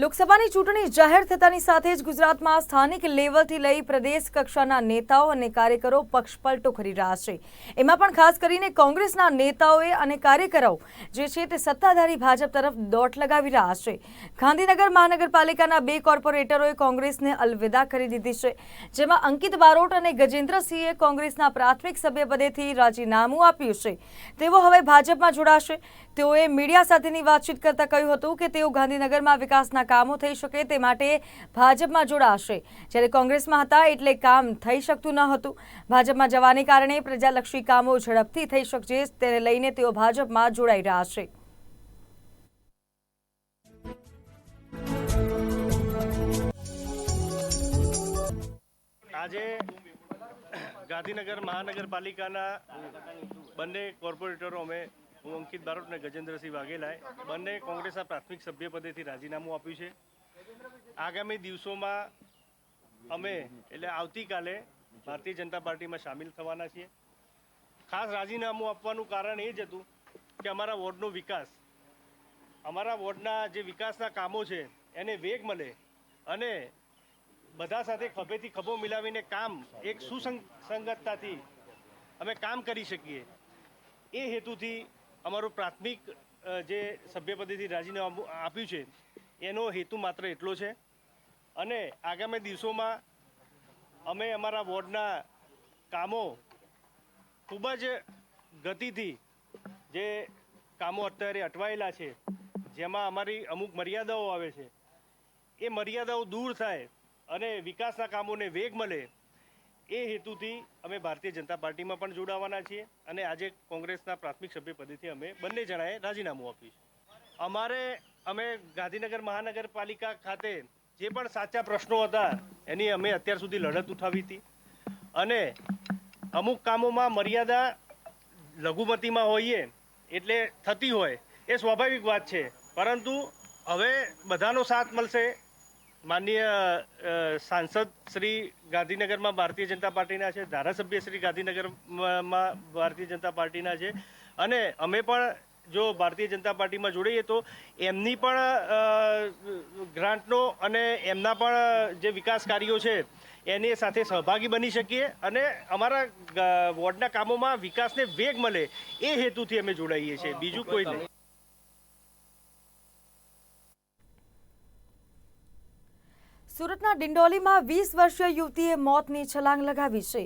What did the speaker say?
લોકસભાની ચૂંટણી જાહેર થતાની સાથે જ ગુજરાતમાં સ્થાનિક લેવલથી લઈ પ્રદેશ કક્ષાના નેતાઓ અને કાર્યકરો પક્ષપલટો કરી રહ્યા છે. એમાં પણ ખાસ કરીને કોંગ્રેસના નેતાઓએ અને કાર્યકરો જે છે તે સત્તાધારી ભાજપ તરફ દોટ લગાવી રહ્યા છે. ગાંધીનગર મહાનગરપાલિકાના બે કોર્પોરેટરોએ કોંગ્રેસને અલવિદા કરી દીધી છે. જેમાં અંકિત બારોટ અને ગજેન્દ્રસિંહે કોંગ્રેસના પ્રાથમિક સભ્યપદેથી રાજીનામું આપ્યું છે. તેઓ હવે ભાજપમાં જોડાશે. તેઓએ મીડિયા સાથેની વાતચીત કરતા કહ્યું હતું કે તેઓ ગાંધીનગરમાં વિકાસના કામો થઈ શકે તે માટે ભાજપમાં જોડાશે. જ્યારે કોંગ્રેસમાં હતા એટલે કામ થઈ શકતું ન હતું. ભાજપમાં જવાને કારણે પ્રજાલક્ષી કામો ઝડપથી થઈ શકશે, તેને લઈને તેઓ ભાજપમાં જોડાઈ રહ્યા છે. આજે ગાંધીનગર મહાનગરપાલિકાના બંને કોર્પોરેટરો અમે હું અંકિત બારોટ અને ગજેન્દ્રસિંહ વાઘેલાએ બંને કોંગ્રેસના પ્રાથમિક સભ્યપદેથી રાજીનામું આપ્યું છે. આગામી દિવસોમાં અમે, એટલે આવતીકાલે ભારતીય જનતા પાર્ટીમાં સામેલ થવાના છીએ. ખાસ રાજીનામું આપવાનું કારણ એ જ હતું કે અમારા વોર્ડનો વિકાસ, અમારા વોર્ડના જે વિકાસના કામો છે, એને વેગ મળે અને બધા સાથે ખભેથી ખભો મિલાવીને કામ એક સુસંગતતાથી અમે કામ કરી શકીએ. એ હેતુથી અમારું પ્રાથમિક જે સભ્યપદેથી રાજીનામું આપ્યું છે, એનો હેતુ માત્ર એટલો છે. અને આગામી દિવસોમાં અમે અમારા વોર્ડના કામો ખૂબ જ ગતિથી જે કામો અત્યારે અટવાયેલા છે, જેમાં અમારી અમુક મર્યાદાઓ આવે છે, એ મર્યાદાઓ દૂર થાય અને વિકાસના કામોને વેગ મળે એ હેતુથી અમે ભારતીય જનતા પાર્ટીમાં પણ જોડાવાના છીએ અને આજે કોંગ્રેસના પ્રાથમિક સભ્ય પદેથી અમે બંને જણાએ રાજીનામું આપ્યું છે. અમારે અમે ગાંધીનગર મહાનગરપાલિકા ખાતે જે પણ સાચા પ્રશ્નો હતા, એની અમે અત્યાર સુધી લડત ઉઠાવી હતી. અને અમુક કામોમાં મર્યાદા લઘુમતીમાં હોઈએ, એટલે થતી હોય, એ સ્વાભાવિક વાત છે. પરંતુ હવે બધાનો સાથ મળશે માનનીય સાંસદ શ્રી ગાંધીનગરમાં ભારતીય જનતા પાર્ટીના છે, ધારાસભ્ય શ્રી ગાંધીનગરમાં ભારતીય જનતા પાર્ટીના છે. અને અમે પણ જો ભારતીય જનતા પાર્ટીમાં જોડાઈએ તો એમની પણ ગ્રાન્ટનો અને એમના પણ જે વિકાસ કાર્યો છે, એની સાથે સહભાગી બની શકીએ અને અમારા વોર્ડના કામોમાં વિકાસને વેગ મળે એ હેતુથી અમે જોડાઈએ છીએ. બીજું કોઈ નહીં. સુરતના ડિંડોલીમાં વીસ વર્ષીય યુવતીએ મોતની છલાંગ લગાવી છે.